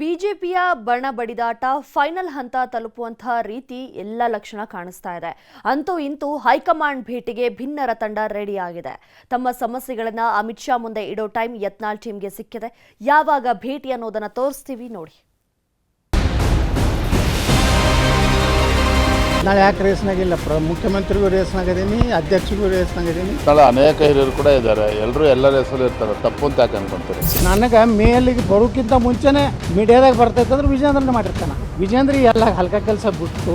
ಬಿಜೆಪಿಯ ಬಣ ಬಡಿದಾಟ ಫೈನಲ್ ಹಂತ ತಲುಪುವಂತಹ ರೀತಿ ಎಲ್ಲ ಲಕ್ಷಣ ಕಾಣಿಸ್ತಾ ಇದೆ. ಅಂತೂ ಇಂತೂ ಹೈಕಮಾಂಡ್ ಭೇಟಿಗೆ ಭಿನ್ನರ ತಂಡ ರೆಡಿಯಾಗಿದೆ. ತಮ್ಮ ಸಮಸ್ಯೆಗಳನ್ನು ಅಮಿತ್ ಶಾ ಮುಂದೆ ಇಡೋ ಟೈಮ್ ಯತ್ನಾಳ್ ಟೀಮ್ಗೆ ಸಿಕ್ಕಿದೆ. ಯಾವಾಗ ಭೇಟಿ ಅನ್ನೋದನ್ನ ತೋರಿಸ್ತೀವಿ ನೋಡಿ. ನಾಳೆ ಯಾಕೆ ರೇಸ್ನಾಗಿಲ್ಲ ಪ್ರ ಮುಖ್ಯಮಂತ್ರಿಗೂ ರೇಸ್ನಾಗಿದ್ದೀನಿ ಅಧ್ಯಕ್ಷಗೂ ರೇಸ್ನಾಗಿದ್ದೀನಿ ಸ್ಥಳ ಅನೇಕ ಹಿರಿಯರು ಕೂಡ ಇದ್ದಾರೆ. ಎಲ್ಲರೂ ಎಲ್ಲ ಹೆಸರು ಇರ್ತಾರೆ. ತಪ್ಪು ಅಂತ ಯಾಕೆ ಅನ್ಕೊಂತಾರೆ? ನನಗೆ ಮೇಲಿಗೆ ಬರೋಕ್ಕಿಂತ ಮುಂಚೆನೆ ಮೀಡಿಯಾದಾಗ ಬರ್ತೈತಂದ್ರೆ ವಿಜೇಂದ್ರನ ಮಾಡಿರ್ತಾನೆ. ವಿಜೇಂದ್ರ ಎಲ್ಲ ಹಲ್ಕ ಕೆಲಸ ಬಿಟ್ಟು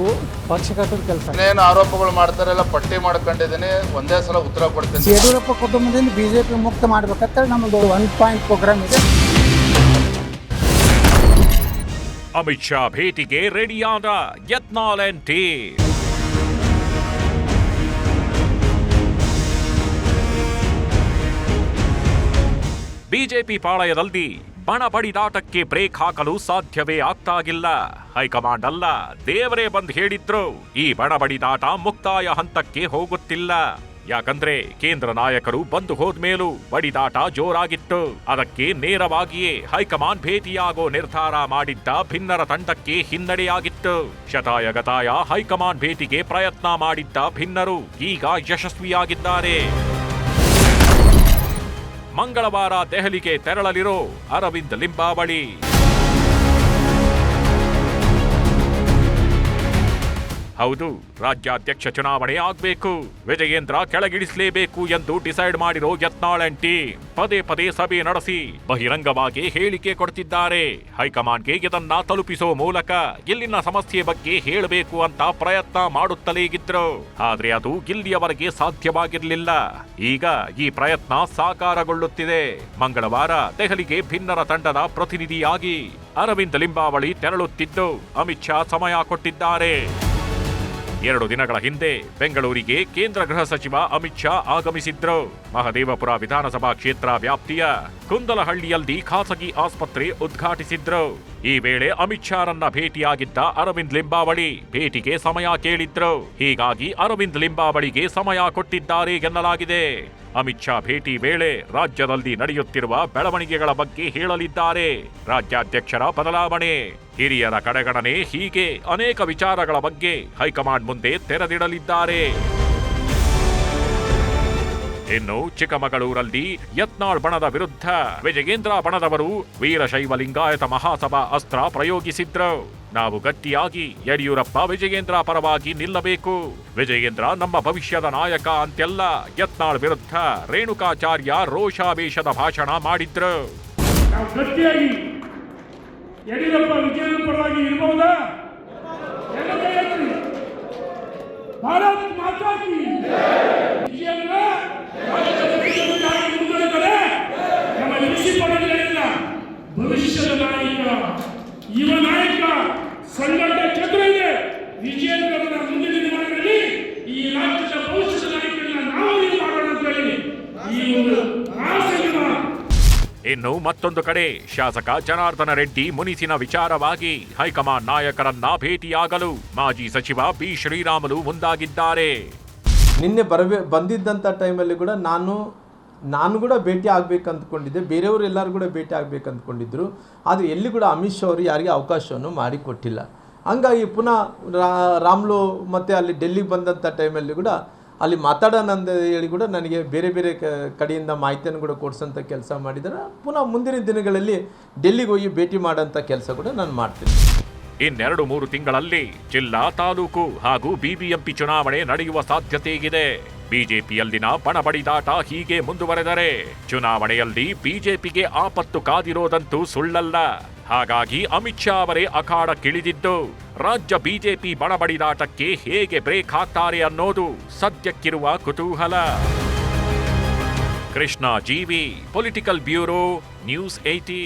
ಪಕ್ಷ ಕಟ್ಟೋದು ಕೆಲಸ. ಏನೇನು ಆರೋಪಗಳು ಮಾಡ್ತಾರೆಲ್ಲ ಪಟ್ಟಿ ಮಾಡ್ಕೊಂಡಿದ್ದೀನಿ. ಒಂದೇ ಸಲ ಉತ್ತರ ಕೊಡ್ತೀನಿ. ಯಡಿಯೂರಪ್ಪ ಕುಟುಂಬದಿಂದ ಬಿಜೆಪಿ ಮುಕ್ತ ಮಾಡ್ಬೇಕಂತ ನಮ್ಮದು ಒನ್ ಪಾಯಿಂಟ್ ಪ್ರೋಗ್ರಾಮ್ ಇದೆ. ಅಮಿತ್ ಶಾ ಭೇಟಿಗೆ ರೆಡಿಯಾದ ಯತ್ನಾಲ್ ಅಂಡ್ ಟೀಮ್ ಬಿಜೆಪಿ ಪಾಳಯದಲ್ಲಿ ಬಣ ಬಡಿದಾಟಕ್ಕೆ ಬ್ರೇಕ್ ಹಾಕಲು ಸಾಧ್ಯವೇ ಆಗ್ತಾಗಿಲ್ಲ ಹೈಕಮಾಂಡ್ ಅಲ್ಲ, ದೇವರೇ ಬಂದ್ ಹೇಳಿದ್ರು, ಈ ಬಣ ಬಡಿದಾಟ ಮುಕ್ತಾಯ ಹಂತಕ್ಕೆ ಹೋಗುತ್ತಿಲ್ಲ. ಯಾಕಂದ್ರೆ ಕೇಂದ್ರ ನಾಯಕರು ಬಂದು ಹೋದ್ಮೇಲೂ ಬಡಿದಾಟ ಜೋರಾಗಿತ್ತು. ಅದಕ್ಕೆ ನೇರವಾಗಿಯೇ ಹೈಕಮಾಂಡ್ ಭೇಟಿಯಾಗೋ ನಿರ್ಧಾರ ಮಾಡಿದ್ದ ಭಿನ್ನರ ತಂಡಕ್ಕೆ ಹಿನ್ನಡೆಯಾಗಿತ್ತು. ಶತಾಯ ಗತಾಯ ಹೈಕಮಾಂಡ್ ಭೇಟಿಗೆ ಪ್ರಯತ್ನ ಮಾಡಿದ್ದ ಭಿನ್ನರು ಈಗ ಯಶಸ್ವಿಯಾಗಿದ್ದಾರೆ. ಮಂಗಳವಾರ ದೆಹಲಿಗೆ ತೆರಳಲಿರೋ ಅರವಿಂದ್ ಲಿಂಬಾವಳಿ. ಹೌದು, ರಾಜ್ಯಾಧ್ಯಕ್ಷ ಚುನಾವಣೆ ಆಗ್ಬೇಕು. ವಿಜಯೇಂದ್ರ ಕೆಳಗಿಳಿಸಲೇಬೇಕು ಎಂದು ಡಿಸೈಡ್ ಮಾಡಿರೋ ಯತ್ನಾಳ್ ಅಂಡ್ ಪದೇ ಪದೇ ಸಭೆ ನಡೆಸಿ ಬಹಿರಂಗವಾಗಿ ಹೇಳಿಕೆ ಕೊಡ್ತಿದ್ದಾರೆ. ಹೈಕಮಾಂಡ್ಗೆ ಇದನ್ನ ತಲುಪಿಸೋ ಮೂಲಕ ಇಲ್ಲಿನ ಸಮಸ್ಯೆ ಬಗ್ಗೆ ಹೇಳಬೇಕು ಅಂತ ಪ್ರಯತ್ನ ಮಾಡುತ್ತಲೇ ಇದ್ರು. ಆದ್ರೆ ಅದು ಇಲ್ಲಿಯವರೆಗೆ ಸಾಧ್ಯವಾಗಿರಲಿಲ್ಲ. ಈಗ ಈ ಪ್ರಯತ್ನ ಸಾಕಾರಗೊಳ್ಳುತ್ತಿದೆ. ಮಂಗಳವಾರ ದೆಹಲಿಗೆ ಭಿನ್ನರ ತಂಡದ ಪ್ರತಿನಿಧಿಯಾಗಿ ಅರವಿಂದ ಲಿಂಬಾವಳಿ ತೆರಳುತ್ತಿದ್ದು, ಅಮಿತ್ ಶಾ ಸಮಯ ಕೊಟ್ಟಿದ್ದಾರೆ. ಎರಡು ದಿನಗಳ ಹಿಂದೆ ಬೆಂಗಳೂರಿಗೆ ಕೇಂದ್ರ ಗೃಹ ಸಚಿವ ಅಮಿತ್ ಶಾ ಆಗಮಿಸಿದ್ರು. ಮಹದೇವಪುರ ವಿಧಾನಸಭಾ ಕ್ಷೇತ್ರ ವ್ಯಾಪ್ತಿಯ ಕುಂದಲಹಳ್ಳಿಯಲ್ಲಿ ಖಾಸಗಿ ಆಸ್ಪತ್ರೆ ಉದ್ಘಾಟಿಸಿದ್ರು. ಈ ವೇಳೆ ಅಮಿತ್ ಶಾರನ್ನ ಭೇಟಿಯಾಗಿದ್ದ ಅರವಿಂದ್ ಲಿಂಬಾವಳಿ ಭೇಟಿಗೆ ಸಮಯ ಕೇಳಿದ್ರು. ಹೀಗಾಗಿ ಅರವಿಂದ್ ಲಿಂಬಾವಳಿಗೆ ಸಮಯ ಕೊಟ್ಟಿದ್ದಾರೆ ಎನ್ನಲಾಗಿದೆ. ಅಮಿತ್ ಶಾ ಭೇಟಿ ವೇಳೆ ರಾಜ್ಯದಲ್ಲಿ ನಡೆಯುತ್ತಿರುವ ಬೆಳವಣಿಗೆಗಳ ಬಗ್ಗೆ ಹೇಳಲಿದ್ದಾರೆ. ರಾಜ್ಯಾಧ್ಯಕ್ಷರ ಬದಲಾವಣೆ, ಹಿರಿಯರ ಕಡೆಗಣನೆ ಹೀಗೆ ಅನೇಕ ವಿಚಾರಗಳ ಬಗ್ಗೆ ಹೈಕಮಾಂಡ್ ಮುಂದೆ ತೆರೆದಿಡಲಿದ್ದಾರೆ. ಇನ್ನು ಚಿಕ್ಕಮಗಳೂರಲ್ಲಿ ಯತ್ನಾಳ್ ಬಣದ ವಿರುದ್ಧ ವಿಜಯೇಂದ್ರ ಬಣದವರು ವೀರಶೈವ ಲಿಂಗಾಯತ ಮಹಾಸಭಾ ಅಸ್ತ್ರ ಪ್ರಯೋಗಿಸಿದ್ರು. ನಾವು ಗಟ್ಟಿಯಾಗಿ ಯಡಿಯೂರಪ್ಪ ವಿಜಯೇಂದ್ರ ಪರವಾಗಿ ನಿಲ್ಲಬೇಕು. ವಿಜಯೇಂದ್ರ ನಮ್ಮ ಭವಿಷ್ಯದ ನಾಯಕ ಅಂತೆಲ್ಲ ಯತ್ನಾಳ್ ವಿರುದ್ಧ ರೇಣುಕಾಚಾರ್ಯ ರೋಷಾವೇಶದ ಭಾಷಣ ಮಾಡಿದ್ರು. ಯಡಿಯೂರಪ್ಪ ವಿಜಯನ ಪರವಾಗಿ ಇರಬಹುದಾ ವಿಜಯೇಂದ್ರ ಇನ್ನು ಮತ್ತೊಂದು ಕಡೆ ಶಾಸಕ ಜನಾರ್ದನ ರೆಡ್ಡಿ ಮುನಿಸಿನ ವಿಚಾರವಾಗಿ ಹೈಕಮಾಂಡ್ ನಾಯಕರನ್ನ ಭೇಟಿಯಾಗಲು ಮಾಜಿ ಸಚಿವ ಬಿ ಶ್ರೀರಾಮುಲು ಮುಂದಾಗಿದ್ದಾರೆ. ನಿನ್ನೆ ಬರಬೇ ಬಂದಿದ್ದಂಥ ಟೈಮಲ್ಲಿ ಕೂಡ ನಾನು ನಾನು ಕೂಡ ಭೇಟಿ ಆಗಬೇಕು ಅಂದ್ಕೊಂಡಿದ್ದೆ ಬೇರೆಯವರು ಎಲ್ಲರೂ ಕೂಡ ಭೇಟಿ ಆಗಬೇಕು ಅಂದ್ಕೊಂಡಿದ್ದರು ಆದರೆ ಎಲ್ಲಿ ಕೂಡ ಅಮಿತ್ ಶಾ ಅವರು ಯಾರಿಗೆ ಅವಕಾಶವನ್ನು ಮಾಡಿಕೊಟ್ಟಿಲ್ಲ. ಹಂಗಾಗಿ ಪುನಃ ರಾಮ್ಲು ಮತ್ತು ಅಲ್ಲಿ ಡೆಲ್ಲಿಗೆ ಬಂದಂಥ ಟೈಮಲ್ಲಿ ಕೂಡ ಅಲ್ಲಿ ಮಾತಾಡೋಣ ಅಂತ ಹೇಳಿ ಕೂಡ ನನಗೆ ಬೇರೆ ಬೇರೆ ಕಡೆಯಿಂದ ಮಾಹಿತಿಯನ್ನು ಕೂಡ ಕೊಡಿಸೋಂಥ ಕೆಲಸ ಮಾಡಿದರೆ ಪುನಃ ಮುಂದಿನ ದಿನಗಳಲ್ಲಿ ಡೆಲ್ಲಿಗೆ ಹೋಗಿ ಭೇಟಿ ಮಾಡೋಂಥ ಕೆಲಸ ಕೂಡ ನಾನು ಮಾಡ್ತೀನಿ. ಇನ್ನೆರಡು ಮೂರು ತಿಂಗಳಲ್ಲಿ ಜಿಲ್ಲಾ ತಾಲೂಕು ಹಾಗೂ ಬಿಬಿಎಂಪಿ ಚುನಾವಣೆ ನಡೆಯುವ ಸಾಧ್ಯತೆ ಇದೆ ಬಿಜೆಪಿಯಲ್ಲಿನ ಪಣಬಡಿದಾಟ ಹೀಗೆ ಮುಂದುವರೆದರೆ ಚುನಾವಣೆಯಲ್ಲಿ ಬಿಜೆಪಿಗೆ ಆಪತ್ತು ಕಾದಿರೋದಂತೂ ಸುಳ್ಳಲ್ಲ. ಹಾಗಾಗಿ ಅಮಿತ್ ಶಾ ಅವರೇ ಅಖಾಡಕ್ಕಿಳಿದಿದ್ದು ರಾಜ್ಯ ಬಿಜೆಪಿ ಬಣಬಡಿದಾಟಕ್ಕೆ ಹೇಗೆ ಬ್ರೇಕ್ ಹಾಕ್ತಾರೆ ಅನ್ನೋದು ಸದ್ಯಕ್ಕಿರುವ ಕುತೂಹಲ. ಕೃಷ್ಣ ಜೀವಿ, ಪೊಲಿಟಿಕಲ್ ಬ್ಯೂರೋ, ನ್ಯೂಸ್ ಏಟಿ